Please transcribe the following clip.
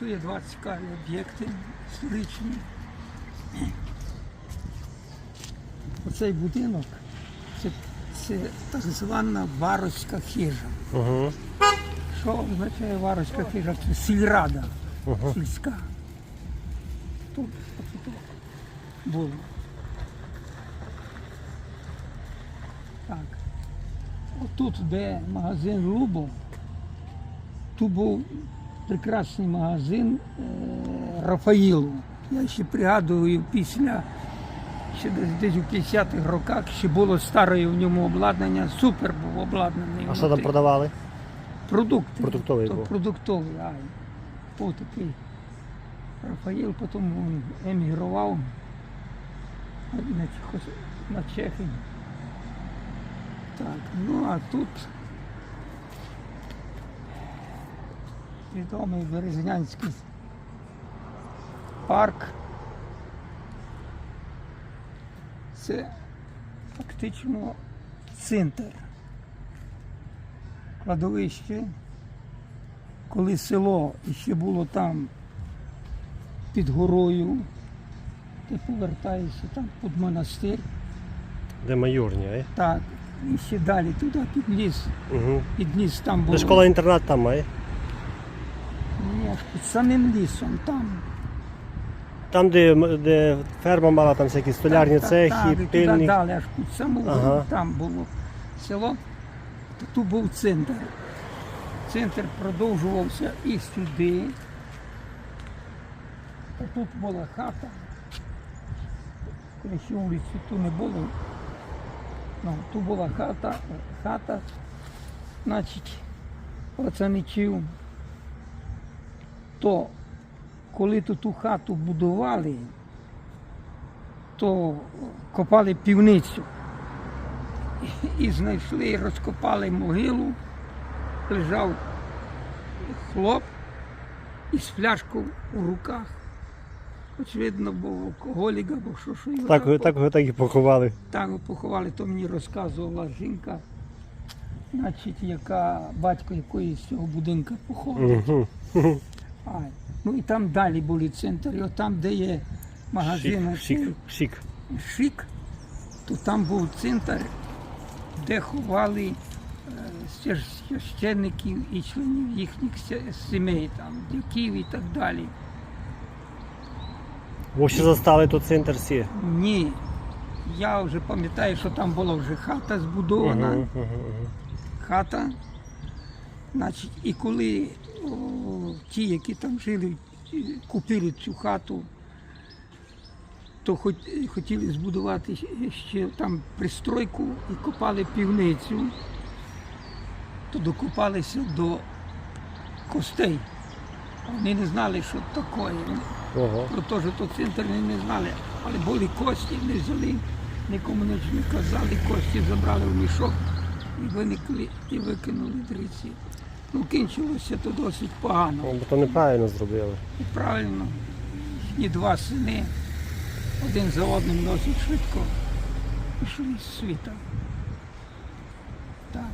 Тут є два цікаві об'єкти історичні. Оцей будинок це, це так звана варочка хижа. Угу. Що означає варочка хижа? Це сільрада сільська. Тут отут було. Так. Отут, де магазин Лубо, тут був прекрасний магазин е, Рафаїлу. Я ще пригадую після ще десь, у 50-х роках ще було старе в ньому обладнання, супер був обладнаний. А що там продавали? Продукти. Продуктовий То був. Продуктовий, ай. Був такий. Рафаїл потім емігрував на Чехію. Так, ну а тут відомий Березнянський парк. Це фактично центр кладовище, коли село ще було там під горою, ти повертаєшся там під монастир, Де майорні, а? так, і ще далі туди під ліс, Угу. під ліс там було. Школа інтернат там має? Ні, під самим лісом там. Там, де, де ферма мала, там всякі столярні Так, так, цехи, так, туди пильні. далі, аж під саму Ага. там було село, тут був центр. Центр продовжувався і сюди. Тут була хата. Ще вулиці тут не було. Ну, тут була хата, хата, значить, пацаничів. То коли тут ту хату будували, то копали півницю. І, знайшли, розкопали могилу, лежав хлоп із фляжкою у руках. Очевидно, був алкоголік або що, що його Так, так, так, так, і поховали. так поховали, то мені розказувала жінка, значить, яка батько якої з цього будинка походить. Ай. Ну і там далі були центри, от там, де є магазин Шик, шик, шик. шик, то там був центр, де ховали е, священників і членів їхніх сімей, там, дяків і так далі. Ви ще застали тут центр сі. Ні. Я вже пам'ятаю, що там була вже хата збудована. Хата. Значить, і коли о, ті, які там жили, купили цю хату, то хотіли збудувати ще- там пристройку і копали півницю, то докопалися до костей. Вони не знали, що таке. Ого. Про те, що то центр вони не знали, але були кості, не взяли, нікому не казали, кості забрали в мішок і виникли і викинули дріці. Ну, кінчилося то досить погано. Ну, Бо то неправильно зробили. І правильно, і два сини один за одним досить швидко пішли з світа. Так.